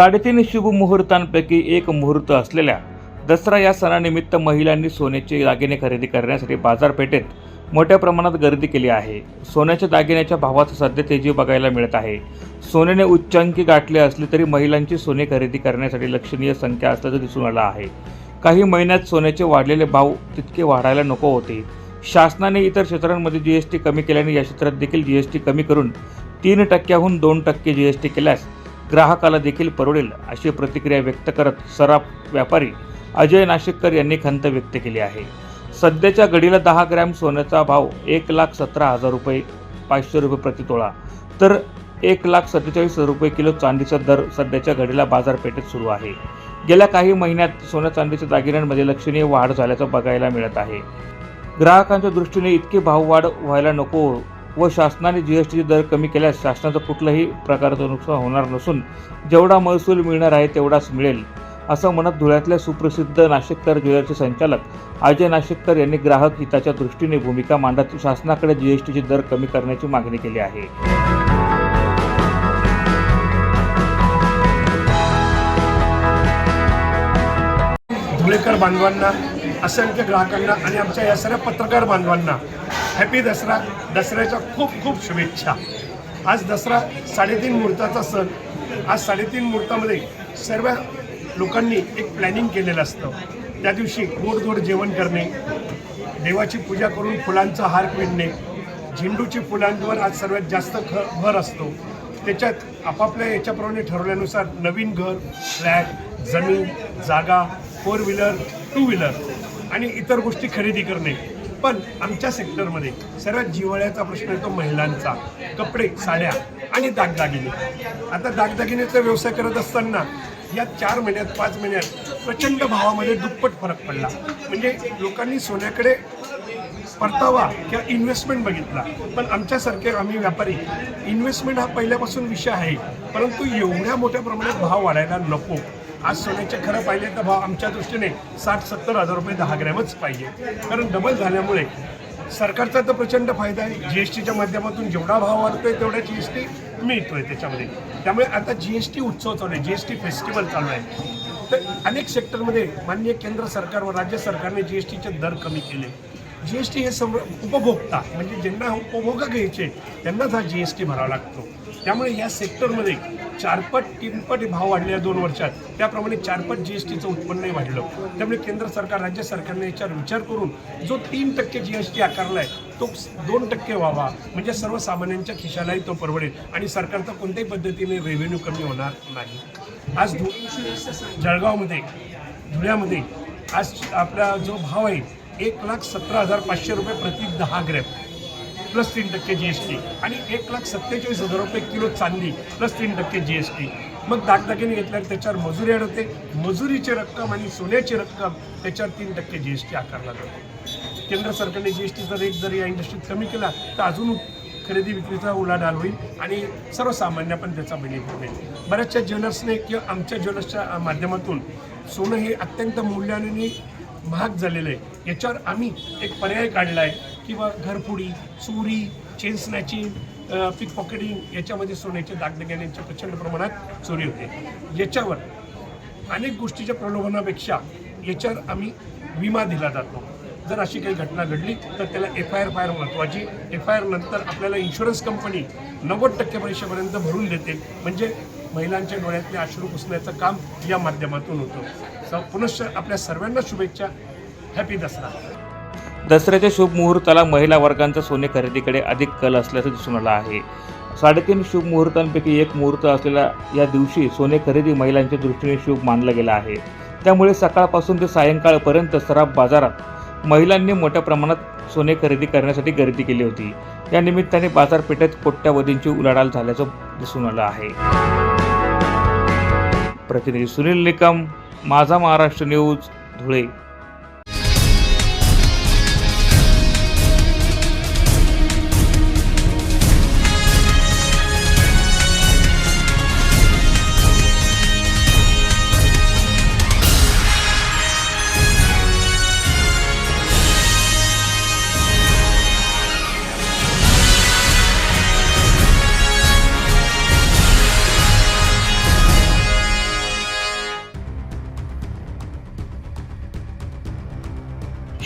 साडेतीन शुभ मुहूर्तांपैकी एक मुहूर्त असलेल्या दसरा या सणानिमित्त महिलांनी सोन्याचे दागिने खरेदी करण्यासाठी बाजारपेठेत मोठ्या प्रमाणात गर्दी केली आहे. सोन्याच्या दागिन्याच्या भावात सध्या तेजी बघायला मिळत आहे. सोन्याने उच्चांकी गाठले असले तरी महिलांची सोने खरेदी करण्यासाठी लक्षणीय संख्या असल्याचं दिसून आलं आहे. काही महिन्यात सोन्याचे वाढलेले भाव तितके वाढायला नको होते. शासनाने इतर क्षेत्रांमध्ये जी एस टी कमी केल्याने या क्षेत्रात देखील जी एस टी कमी करून तीन टक्क्याहून दोन टक्के जी एस टी केल्यास ग्राहकाला देखील परवडेल अशी प्रतिक्रिया व्यक्त करत सराफ व्यापारी अजय नाशिककर यांनी खंत व्यक्त केली आहे. सध्याच्या घडीला दहा ग्रॅम सोन्याचा भाव एक लाख सतरा हजार रुपये पाचशे रुपये प्रति तोळा. तर एक लाख सत्तेचाळीस रुपये किलो चांदीचा दर सध्याच्या घडीला बाजारपेठेत सुरू आहे. गेल्या काही महिन्यात सोन्या चांदीच्या दागिन्यांमध्ये लक्षणीय वाढ झाल्याचं बघायला मिळत आहे. ग्राहकांच्या दृष्टीने इतकी भाववाढ व्हायला नको व शासनाने जी एस टीचे दर कमी केल्यास शासनाचं कुठलंही प्रकारचं नुकसान होणार नसून जेवढा महसूल मिळणार आहे तेवढाच मिळेल असं म्हणत धुळ्यातल्या सुप्रसिद्ध नाशिककर ज्वेलरचे संचालक अजय नाशिककर यांनी ग्राहक हिताच्या दृष्टीने भूमिका मांडत शासनाकडे जी एस टीचे दर कमी करण्याची मागणी केली आहे. धुळेकर बांधवांना असंख्य ग्राहकांना आणि आमच्या या सर्व पत्रकार बांधवांना हॅपी दसरा. दसऱ्याच्या खूप खूप शुभेच्छा. आज दसरा साडेतीन मुहूर्ताचा सण. आज साडेतीन मुहूर्तामध्ये सर्व लोकांनी एक प्लॅनिंग केलेलं असतं. त्या दिवशी गोड जेवण करणे देवाची पूजा करून फुलांचा हार पिणणे झेंडूची फुलांवर आज सर्वात जास्त ख भर असतो. त्याच्यात आपापल्या याच्याप्रमाणे ठरवल्यानुसार नवीन घर फ्लॅट जमीन जागा फोर व्हीलर टू व्हीलर आणि इतर गोष्टी खरेदी करणे. पण आमच्या सेक्टरमध्ये सर्वात जिव्हाळ्याचा प्रश्न येतो महिलांचा. कपडे साड्या आणि दागदागिने. आता दागदागिनेचा व्यवसाय करत असताना या चार महिन्यात पाच महिन्यात प्रचंड भावामध्ये दुप्पट फरक पडला. म्हणजे लोकांनी सोन्याकडे परतावा किंवा इन्व्हेस्टमेंट बघितला. पण आमच्यासारखे आम्ही व्यापारी इन्व्हेस्टमेंट हा पहिल्यापासून विषय आहे. परंतु एवढ्या मोठ्या प्रमाणात भाव वाढायला नको. आज सोन्याचे खरं पाहिले तर भाव आमच्या दृष्टीने साठ सत्तर हजार रुपये दहा ग्रॅमच पाहिजे. कारण डबल झाल्यामुळे सरकारचा तर प्रचंड फायदा आहे. जी एस टीच्या माध्यमातून जेवढा भाव वाढतोय तेवढा जी एस टी मिळतोय त्याच्यामध्ये. त्यामुळे आता जी एस टी उत्सव चालू आहे. जी एस टी फेस्टिवल चालू आहे. तर अनेक सेक्टरमध्ये माननीय केंद्र सरकार व राज्य सरकारने जी एस टीचे दर कमी केले. जी एस टी हे सम उपभोक्ता म्हणजे ज्यांना उपभोग घ्यायचे त्यांनाच हा जी एस टी भरावा लागतो. त्यामुळे या सेक्टरमध्ये चारपट तीनपट भाव वाढले दोन वर्षात. त्याप्रमाणे चारपट जी एस टीचं उत्पन्नही वाढलं. त्यामुळे केंद्र सरकार राज्य सरकारने याच्यावर विचार करून जो तीन टक्के जी एस टी आकारला आहे तो दोन टक्के व्हावा. म्हणजे सर्वसामान्यांच्या खिशालाही तो परवडेल. आणि सरकारचा कोणत्याही पद्धतीने रेव्हेन्यू कमी होणार नाही. आज जळगावमध्ये धुळ्यामध्ये आज आपला जो भाव आहे एक लाख सतरा हजार पाचशे रुपये प्रति दहा ग्रॅम. प्लस तीन टक्के जी एस टी आणि एक लाख सत्तेचाळीस हजार रुपये किलो चांदी प्लस तीन टक्के जी एस टी मग दागदागिने घेतल्यावर त्याच्यावर मजुरी अडवते मजुरीची रक्कम आणि सोन्याची रक्कम त्याच्यावर तीन टक्के जी एस टी आकारला जातो. केंद्र सरकारने जी एस टीचा रेट जर या इंडस्ट्रीत कमी केला तर अजून खरेदी विक्रीचा उलाढाल होईल आणि सर्वसामान्य पण त्याचा बेनिफिट होईल. बऱ्याचशा ज्वेलर्सने किंवा आमच्या ज्वेलर्सच्या माध्यमातून सोनं हे अत्यंत मूल्याने महाग झालेलं आहे. याच्यावर आम्ही एक पर्याय काढला आहे. किंवा घरफोडी चोरी चेन स्नॅचिंग पिक पॉकेटिंग याच्यामध्ये सोन्याचे दागदागिन्यांच्या प्रचंड प्रमाणात चोरी होते. याच्यावर अनेक गोष्टीच्या प्रलोभनापेक्षा याच्यावर आम्ही विमा दिला जातो. जर अशी काही घटना घडली तर त्याला एफ आय आर फायर महत्त्वाची एफ आय आर नंतर आपल्याला इन्शुरन्स कंपनी नव्वद टक्के पैशापर्यंत भरून देते. म्हणजे महिलांच्या डोळ्यातले अश्रू पुसण्याचं काम या माध्यमातून होतं. पुनश्च आपल्या सर्वांना शुभेच्छा. हॅपी दसरा. दसऱ्याच्या शुभ मुहूर्ताला महिला वर्गांचा सोने खरेदीकडे अधिक कल असल्याचं दिसून आलं आहे. साडेतीन शुभ मुहूर्तांपैकी एक मुहूर्त असलेल्या या दिवशी सोने खरेदी महिलांच्या दृष्टीने शुभ मानलं गेलं आहे. त्यामुळे सकाळपासून ते सायंकाळपर्यंत सराफ बाजारात महिलांनी मोठ्या प्रमाणात सोने खरेदी करण्यासाठी गर्दी केली होती. या निमित्ताने बाजारपेठेत कोट्यावधींची उलाढाल झाल्याचं दिसून आलं आहे. प्रतिनिधी सुनील निकम माझा महाराष्ट्र न्यूज धुळे.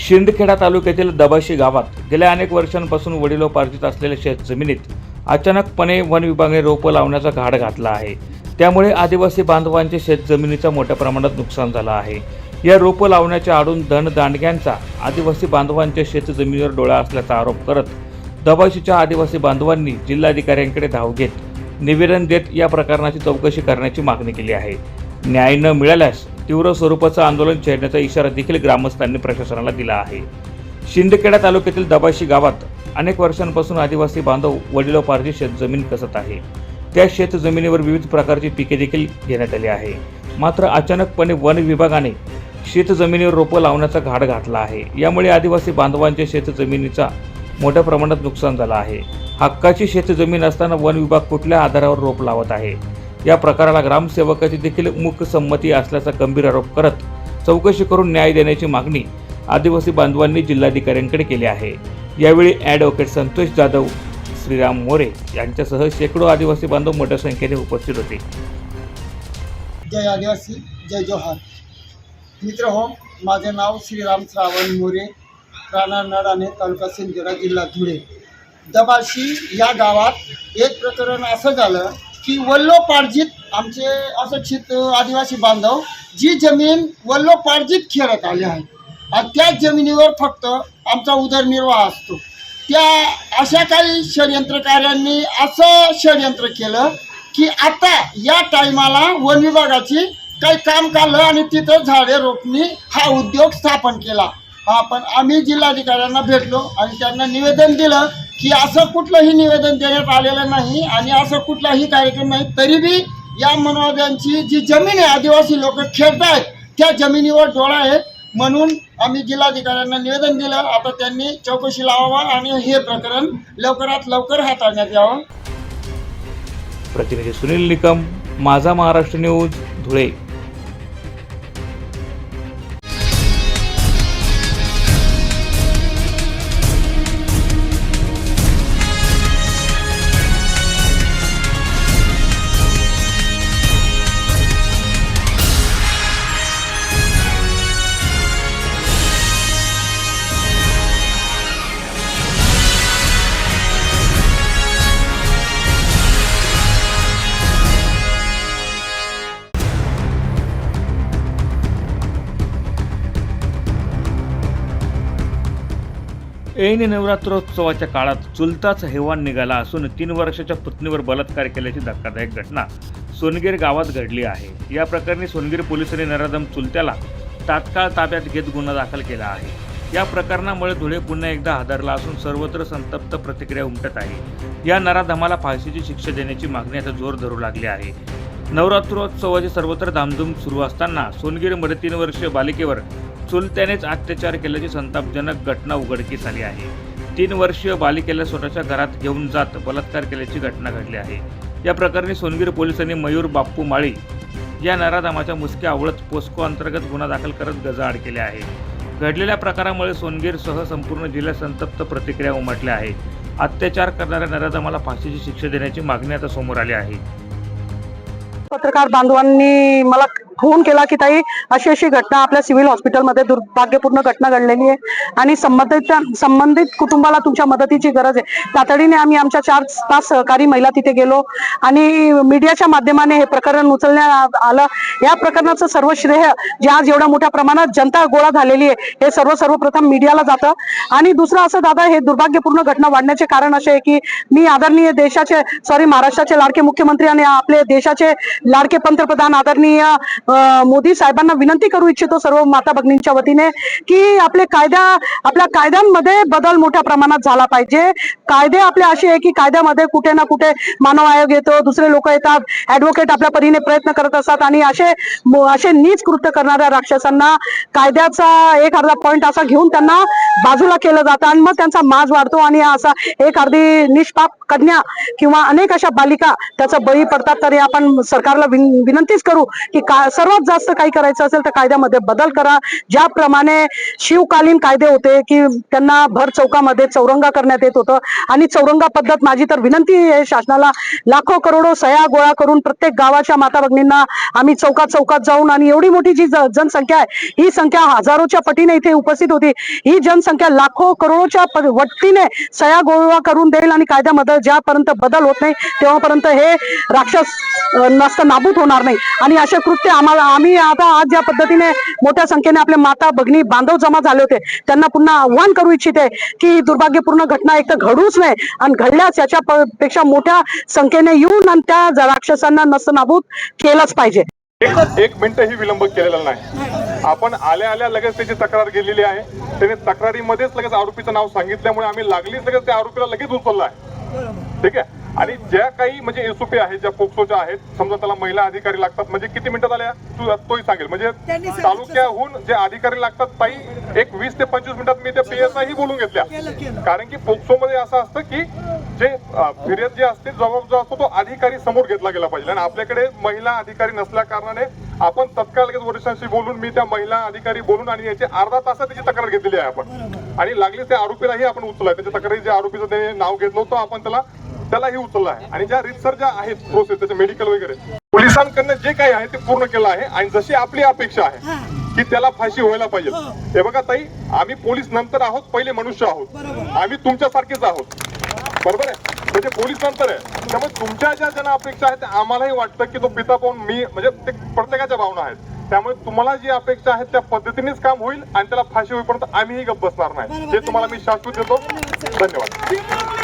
शिंदखेडा तालुक्यातील दबाशी गावात गेल्या अनेक वर्षांपासून वडिलोपार्जित असलेल्या शेत जमिनीत अचानकपणे वन विभागाने रोपं लावण्याचा घाट घातला आहे. त्यामुळे आदिवासी बांधवांचे शेत जमिनीचं मोठ्या प्रमाणात नुकसान झालं आहे. या रोपं लावण्याच्या आडून धन दांडग्यांचा आदिवासी बांधवांच्या शेत जमिनीवर डोळा असल्याचा आरोप करत दबाशीच्या आदिवासी बांधवांनी जिल्हाधिकाऱ्यांकडे धाव घेत निवेदन देत या प्रकरणाची चौकशी करण्याची मागणी केली आहे. न्याय न मिळाल्यास तीव्र स्वरूपाचं आंदोलन छेडण्याचा इशारा देखील ग्रामस्थांनी प्रशासनाला दिला आहे. शिंदखेडा तालुक्यातील दबाशी गावात अनेक वर्षांपासून आदिवासी बांधव वडिलोपार्जित शेतजमीन कसत आहे. त्या शेतजमिनीवर विविध प्रकारची पिके देखील घेण्यात आली आहे. मात्र अचानकपणे वन विभागाने शेतजमिनीवर रोपं लावण्याचा घाट घातला आहे. यामुळे आदिवासी बांधवांच्या शेतजमिनीचा मोठ्या प्रमाणात नुकसान झालं आहे. हक्काची शेतजमीन असताना वन विभाग कुठल्या आधारावर रोप लावत आहे? या प्रकाराला ग्रामसेवकाची देखील मूकसंमती असल्याचा गंभीर आरोप करत चौकशी करून न्याय देण्याची मागणी आदिवासी बांधवांनी जिल्हाधिकाऱ्यांकडे केली आहे. यावेळी ॲडव्होकेट संतोष जाधव श्रीराम मोरे यांच्यासह शेकडो आदिवासी बांधव मोठ्या संख्येने उपस्थित होते. जय आदिवासी जय जोहार. मित्र हो माझे नाव श्रीराम श्रावण मोरे राणा नडाणे तालुका सिंदखेडा जिल्हा धुळे. दबाशी या गावात एक प्रकरण असं झालं की वल्लोपार्जित आमचे अशिक्षित आदिवासी बांधव जी जमीन वल्लोपार्जित खेळत आले आहे आणि त्याच जमिनीवर फक्त आमचा उदरनिर्वाह असतो. त्या अशा काही षडयंत्रकाऱ्यांनी असं षडयंत्र केलं की आता या टायमाला वन विभागाची काही काम काढलं आणि तिथं झाडे रोपणी हा उद्योग स्थापन केला. हा पण आम्ही जिल्हाधिकाऱ्यांना भेटलो आणि त्यांना निवेदन दिलं की असं कुठलंही निवेदन देण्यात आलेलं नाही आणि असं कुठलाही कार्यक्रम नाही तरी बी या मनोवाद्यांची जी जमीन आहे आदिवासी लोक खेळतायत आहेत त्या जमिनीवर डोळा आहे म्हणून आम्ही जिल्हाधिकाऱ्यांना निवेदन दिलं. आता त्यांनी चौकशी लावावा आणि हे प्रकरण लवकरात लवकर हाताळण्यात यावं. प्रतिनिधी सुनील निकम माझा महाराष्ट्र न्यूज धुळे. ऐन नवरात्रोत्सवाच्या काळात चुलताच हेवान निघाला असून तीन वर्षाच्या पत्नीवर बलात्कार केल्याची धक्कादायक घटना सोनगीर गावात घडली आहे. या प्रकरणी सोनगीर पोलिसांनी नराधम चुलत्याला तात्काळ ताब्यात घेत गुन्हा दाखल केला आहे. या प्रकरणामुळे धुळे पुन्हा एकदा हादरला असून सर्वत्र संतप्त प्रतिक्रिया उमटत आहे. या नराधमाला फाशीची शिक्षा देण्याची मागणी आता जोर धरू लागली आहे. नवरात्रोत्सवाची सर्वत्र धामधूम सुरू असताना सोनगीरमध्ये तीन वर्षीय बालिकेवर चुलत्यानेच अत्याचार केल्याची संतापजनक घटना उघडकीस आली आहे. तीन वर्षीय बालिकेला स्वतःच्या घरात घेऊन जात बलात्कार केल्याची घटना घडली आहे. या प्रकरणी सोनगीर पोलिसांनी मयूर बाप्पू माळी या नराधामाच्या मुसक्या आवळत पोस्को अंतर्गत गुन्हा दाखल करत गजाआड केले आहे. घडलेल्या प्रकारामुळे सोनगीरसह संपूर्ण जिल्ह्यात संतप्त प्रतिक्रिया उमटल्या आहे अत्याचार करणाऱ्या नराधामाला फाशीची शिक्षा देण्याची मागणी आता समोर आली आहे. पत्रकार बांधवांनी मला फोन केला की ताई अशी अशी घटना आपल्या सिव्हिल हॉस्पिटलमध्ये दुर्भाग्यपूर्ण घटना घडलेली आहे आणि संबंधित संबंधित कुटुंबाला तुमच्या मदतीची गरज आहे. तातडीने आम्ही आमच्या चार पाच सहकारी महिला तिथे गेलो आणि मीडियाच्या माध्यमाने हे प्रकरण उचलण्यात आलं. या प्रकरणाचं सर्व श्रेय जे आज एवढ्या मोठ्या प्रमाणात जनता गोळा झालेली आहे हे सर्व सर्वप्रथम मीडियाला जातं. आणि दुसरं असं दादा हे दुर्भाग्यपूर्ण घटना वाढण्याचे कारण असे आहे की मी आदरणीय देशाचे सॉरी महाराष्ट्राचे लाडके मुख्यमंत्री आणि आपले देशाचे लाडके पंतप्रधान आदरणीय मोदी साहेबांना विनंती करू इच्छितो सर्व माता भगिनींच्या वतीने की आपले कायदा आपल्या कायद्यांमध्ये बदल मोठ्या प्रमाणात झाला पाहिजे. कायदे आपले असे आहे की कायद्यामध्ये कुठे ना कुठे मानव आयोग येतो दुसरे लोक येतात ऍडव्होकेट आपल्या परीने प्रयत्न करत असतात आणि असे असे नीच कृत्य करणाऱ्या राक्षसांना कायद्याचा एक अर्धा पॉइंट असा घेऊन त्यांना बाजूला केलं जातं आणि मग त्यांचा माज वाढतो आणि असा एक अर्धी निष्पाप कन्या किंवा अनेक अशा बालिका त्याचा बळी पडतात. तरी आपण सरकार सरकारला विनंतीच करू की का सर्वात जास्त काही करायचं असेल तर कायद्यामध्ये बदल करा. ज्याप्रमाणे शिवकालीन कायदे होते की त्यांना भर चौकामध्ये चौरंगा करण्यात येत होतं. आणि चौरंगा पद्धत माझी तर विनंती आहे शासनाला. लाखो करोडो सह्या गोळा करून प्रत्येक गावाच्या माता भगिनींना आम्ही चौकात चौकात जाऊन आणि एवढी मोठी जी जनसंख्या आहे ही संख्या हजारोच्या पटीने इथे उपस्थित होती. ही जनसंख्या लाखो करोडोच्या प- वट्टीने गोळा करून देईल आणि कायद्यामध्ये ज्यापर्यंत बदल होत नाही तेव्हापर्यंत हे राक्षस नस नसत नाबूद होणार नाही. आणि असे कृत्य आम्हाला आम्ही आता आज ज्या पद्धतीने मोठ्या संख्येने आपले माता भगिनी बांधव जमा झाले होते त्यांना पुन्हा आव्हान करू इच्छिते की ही दुर्भाग्यपूर्ण घटना एक तर घडूच नये आणि घडल्यास याच्या पेक्षा मोठ्या संख्येने येऊन आणि त्या राक्षसांना नस्त नाबूद केलंच पाहिजे. एक एक मिनिटही विलंब केलेला नाही. आपण आल्या आल्या लगेच त्याची तक्रार गेलेली आहे. त्याने तक्रारीमध्येच लगेच आरोपीचं नाव सांगितल्यामुळे आम्ही लागलीच लगेच त्या आरोपीला लगेच उचलला आहे. ठीक आहे? आणि ज्या काही म्हणजे एसओपी आहेत ज्या पोक्सोच्या आहेत समजा त्याला महिला अधिकारी लागतात म्हणजे किती मिनिटात आल्या? तू तोही सांगेल. म्हणजे तालुक्याहून जे अधिकारी लागतात ताई एक वीस ते पंचवीस मिनिटात मी त्या पीएसआय ही बोलून घेतल्या. कारण की पोक्सो मध्ये असं असतं की जे फिर्याद जे असते जबाब जो असतो तो अधिकारी समोर घेतला गेला पाहिजे. आणि आपल्याकडे महिला अधिकारी नसल्या कारणाने आपण तत्काळ लगेच वरिष्ठांशी बोलून मी त्या महिला अधिकारी बोलून आणि याची अर्धा तासात त्याची तक्रार घेतलेली आहे आपण. आणि लागली त्या आरोपीलाही आपण उचललाय त्याच्या तक्रारी ज्या आरोपीचं ते नाव घेतलं होतं आपण त्याला त्यालाही उचललं आहे. आणि ज्या रितसर ज्या आहेत प्रोसेस त्याचे मेडिकल वगैरे पोलिसांकडनं जे काही आहे ते पूर्ण केलं आहे. आणि जशी आपली अपेक्षा आहे की त्याला फाशी व्हायला पाहिजे. हे. बघा ताई आम्ही पोलीस नंतर आहोत पहिले मनुष्य आहोत. आम्ही तुमच्यासारखेच आहोत. बरोबर आहे? म्हणजे पोलीस नंतर आहे. त्यामुळे तुमच्या ज्या ज्यांना अपेक्षा आहेत आम्हालाही वाटतं की तो पिता पाहून मी म्हणजे ते प्रत्येकाच्या भावना आहेत. त्यामुळे तुम्हाला जी अपेक्षा आहे त्या पद्धतीनेच काम होईल आणि त्याला फाशी होईपर्यंत आम्हीही गप्प बसणार नाही. हे तुम्हाला मी शाश्वत देतो. धन्यवाद.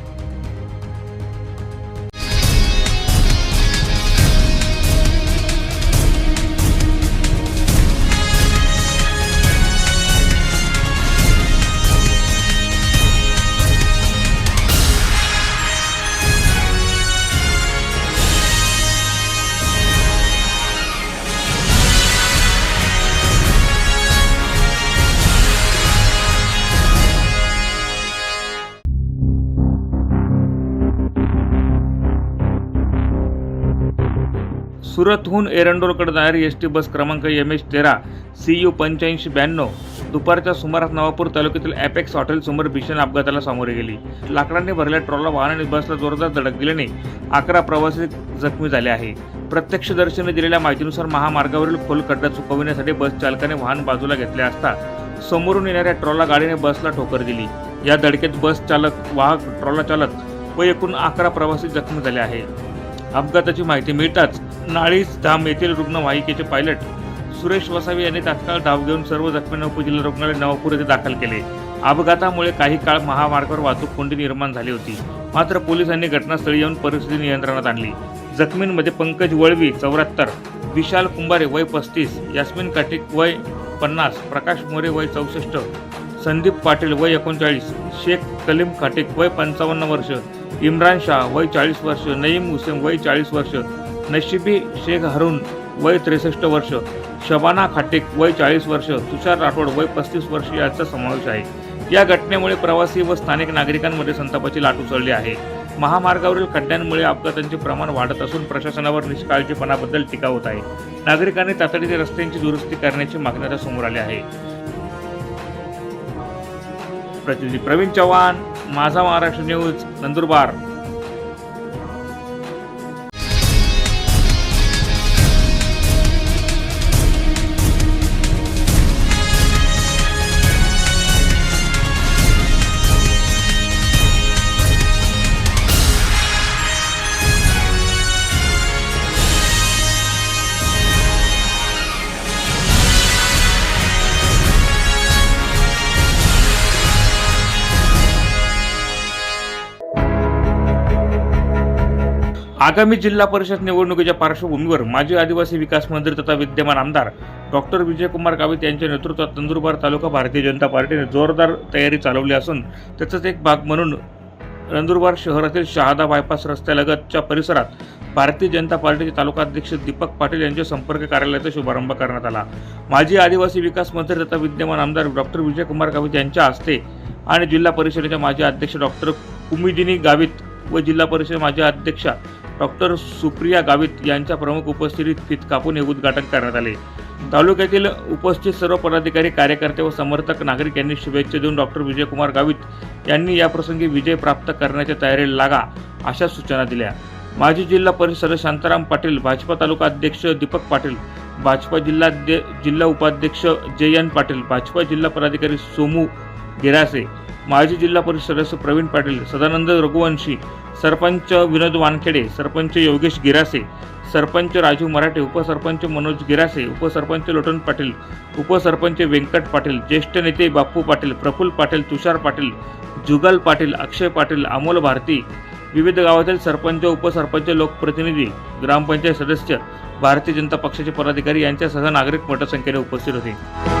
सुरतहून एरंडोलकडे जाणारी एस टी बस क्रमांक एम एच तेरा सी यू पंच्याऐंशी ब्याण्णव दुपारच्या सुमारास नवापूर तालुक्यातील ॲपेक्स हॉटेलसमोर भीषण अपघाताला सामोरे गेली. लाकडांनी भरलेल्या ट्रॉला वाहनाने बसला जोरदार धडक दिल्याने अकरा प्रवासी जखमी झाले आहे. प्रत्यक्षदर्शीने दिलेल्या माहितीनुसार महामार्गावरील खोल खड्डा चुकविण्यासाठी बस चालकाने वाहन बाजूला घेतले असता समोरून येणाऱ्या ट्रॉला गाडीने बसला ठोकर दिली. या धडकेत बस चालक वाहक ट्रॉला चालक व एकूण अकरा प्रवासी जखमी झाले आहे. अपघाताची माहिती मिळताच नाळीस धाम येथील रुग्णवाहिकेचे पायलट सुरेश वसावे यांनी तात्काळ धाव घेऊन सर्व जखमींना उपजिल्हा रुग्णालय नवापूर येथे दाखल केले. अपघातामुळे काही काळ महामार्गावर वाहतूक कोंडी निर्माण झाली होती. मात्र पोलिसांनी घटनास्थळी येऊन परिस्थिती नियंत्रणात आणली. जखमींमध्ये पंकज वळवी चौऱ्याहत्तर विशाल कुंभारे वय पस्तीस यास्मिन काटिक वय पन्नास प्रकाश मोरे वय चौसष्ट संदीप पाटील वय एकोणचाळीस शेख कलीम खाटिक वय पंचावन्न वर्ष इम्रान शाह वय चाळीस वर्ष नईम हुसेन वय चाळीस वर्ष नशिबी शेख हरून वय त्रेसष्ट वर्ष शबाना खाटेक वय चाळीस वर्ष तुषार राठोड वय पस्तीस वर्ष यांचा समावेश आहे. या घटनेमुळे प्रवासी व स्थानिक नागरिकांमध्ये संतापाची लाट उसळली आहे. महामार्गावरील खड्ड्यांमुळे अपघातांचे प्रमाण वाढत असून प्रशासनावर निष्काळजीपणाबद्दल टीका होत आहे. नागरिकांनी तातडीने रस्त्यांची दुरुस्ती करण्याची मागणी आता समोर आली आहे. प्रतिनिधी प्रवीण चव्हाण माझा महाराष्ट्र न्यूज नंदुरबार. आगामी जिल्हा परिषद निवडणुकीच्या पार्श्वभूमीवर माजी आदिवासी विकास मंत्री तथा विद्यमान आमदार डॉक्टर विजयकुमार गावित यांच्या नेतृत्वात नंदुरबार तालुका भारतीय जनता पार्टीने जोरदार तयारी चालवली असून त्याचाच एक भाग म्हणून नंदुरबार शहरातील शहादा बायपास रस्त्यालगतच्या परिसरात भारतीय जनता पार्टीचे तालुकाध्यक्ष दीपक पाटील यांच्या संपर्क कार्यालयाचा शुभारंभ करण्यात आला. माजी आदिवासी विकास मंत्री तथा विद्यमान आमदार डॉक्टर विजयकुमार गावित यांच्या हस्ते आणि जिल्हा परिषदेच्या माजी अध्यक्ष डॉक्टर कुमिदिनी गावित व जिल्हा परिषद माजी अध्यक्षा डॉक्टर सुप्रिया गावित यांच्या प्रमुख उपस्थितीत फित कापून हे उद्घाटन करण्यात आले. तालुक्यातील उपस्थित सर्व पदाधिकारी कार्यकर्ते व समर्थक नागरिक यांनी शुभेच्छा देऊन डॉक्टर विजयकुमार गावित यांनी याप्रसंगी विजय प्राप्त करण्याच्या तयारीला लागा अशा सूचना दिल्या. माजी जिल्हा परिषद शांताराम पाटील भाजपा तालुका अध्यक्ष दीपक पाटील भाजपा जिल्हा जिल्हा उपाध्यक्ष जयन पाटील भाजपा जिल्हा पदाधिकारी सोमू गिरासे माजी जिल्हा परिषद सदस्य प्रवीण पाटील सदानंद रघुवंशी सरपंच विनोद वानखेडे सरपंच योगेश गिरासे सरपंच राजू मराठे उपसरपंच मनोज गिरासे उपसरपंच लोटन पाटील उपसरपंच व्यंकट पाटील ज्येष्ठ नेते बाप्पू पाटील प्रफुल्ल पाटील तुषार पाटील जुगल पाटील अक्षय पाटील अमोल भारती विविध गावातील सरपंच उपसरपंच लोकप्रतिनिधी ग्रामपंचायत सदस्य भारतीय जनता पक्षाचे पदाधिकारी यांच्यासह नागरिक मोठ्या संख्येने उपस्थित होते.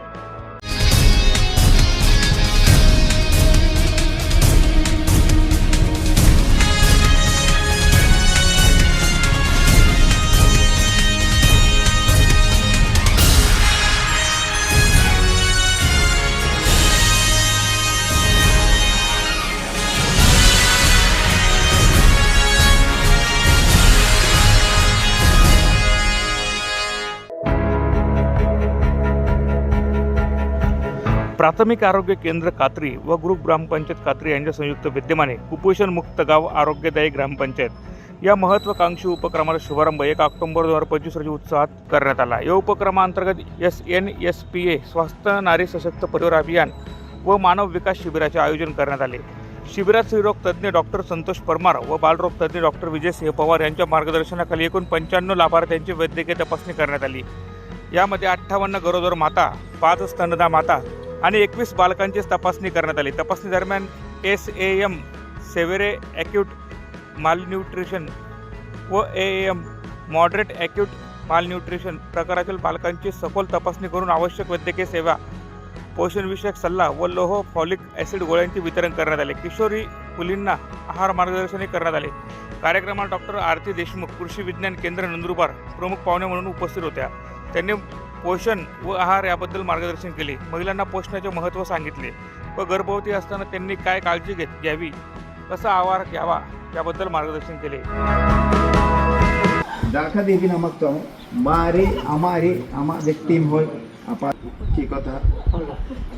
प्राथमिक आरोग्य केंद्र कात्री व ग्रुप ग्रामपंचायत कात्री यांच्या संयुक्त विद्यमाने कुपोषण मुक्त गाव आरोग्यदायी ग्रामपंचायत. या महत्वाकांक्षी उपक्रमाचा शुभारंभ एक ऑक्टोबर दोन हजार पंचवीस रोजी उत्साहात करण्यात आला. या उपक्रमांतर्गत S N S P A स्वास्थ्य नारी सशक्त परिवार अभियान व मानव विकास शिबिराचे आयोजन करण्यात आले. शिबिरात स्त्रीरोग तज्ज्ञ डॉक्टर संतोष परमार व बालरोग तज्ज्ञ डॉक्टर विजय सिंह पवार यांच्या मार्गदर्शनाखाली एकूण पंच्याण्णव लाभार्थ्यांची वैद्यकीय तपासणी करण्यात आली. यामध्ये अठ्ठावन्न गरोदर माता पाच स्तनदा माता आणि एकवीस बालकांची तपासणी करण्यात आली. तपासणी दरम्यान S A M severe acute malnutrition व A M moderate acute malnutrition प्रकारातील बालकांची सखोल तपासणी करून आवश्यक वैद्यकीय सेवा पोषणविषयक सल्ला व लोह फॉलिक ॲसिड गोळ्यांचे वितरण करण्यात आले. किशोरी मुलींना आहार मार्गदर्शनही करण्यात आले. कार्यक्रमात डॉक्टर आरती देशमुख कृषी विज्ञान केंद्र नंदुरबार प्रमुख पाहुणे म्हणून उपस्थित होत्या. त्यांनी पोषण व आहार याबद्दल मार्गदर्शन केले. महिलांना पोषणाचे महत्त्व सांगितले व गर्भवती असताना त्यांनी काय काळजी घेत घ्यावी? कसा आवार घ्यावा याबद्दल मार्गदर्शन केले. दाखा देवी नमक मारे अमारे अमा व्यक्ती होय आपा ठीक होता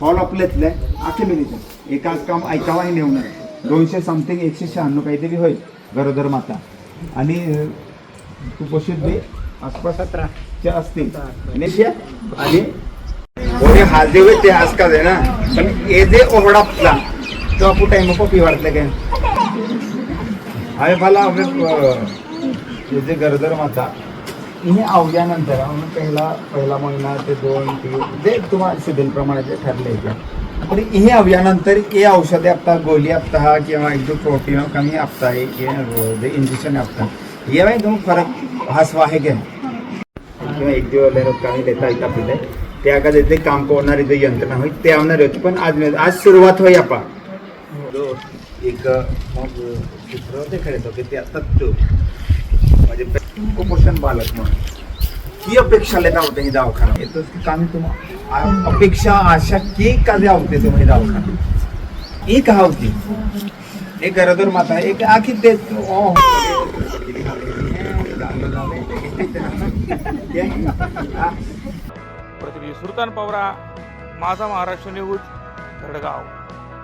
हॉल आपल्यातले आखे मिनिट. एका काम ऐकावाही नेवणार दोनशे समथिंग एकशे शहाण्णव काहीतरी होईल गरोदर माता. आणि कुपोषित बी आसपास सतरा. त्या असतील. आणि कोणी हाजे होय ते आज का ना. पण ए जे ओहडापला तो आपू टाइम पपी वाटलं काय हाय मला हे जे गरजर माता हे आवल्यानंतर म्हणून पहिला पहिला महिना ते दोन तीन जे तुम्हाला शेड्यूल प्रमाणे ते ठरले का पण हे आवल्यानंतर हे औषधे आपता गोली आपता हा किंवा एक प्रोटीन कमी आपता हे इंजेक्शन आपता हे माहिती तुम्ही फरक हसवा आहे घ्या किंवा एक दिवस कमी देता येतं आपल्याला. ते आका ते काम करणारी जे यंत्रणा होईल ते आवणार होती पण आज आज सुरुवात होई आपा. एक मग चित्र देखायचं की ते आता तो म्हणजे कुपोषण बालक म्हणून. ही अपेक्षा लेता होते ही दवाखाना येतो काम तुम्हाला अपेक्षा आशा की का होते तुम्ही दवाखाना एक हा होती एक गरदर माता एक आखी ते हो, हो, हो. प्रतिनिधी सुलतान पवरा माझा महाराष्ट्र न्यूज धडगाव.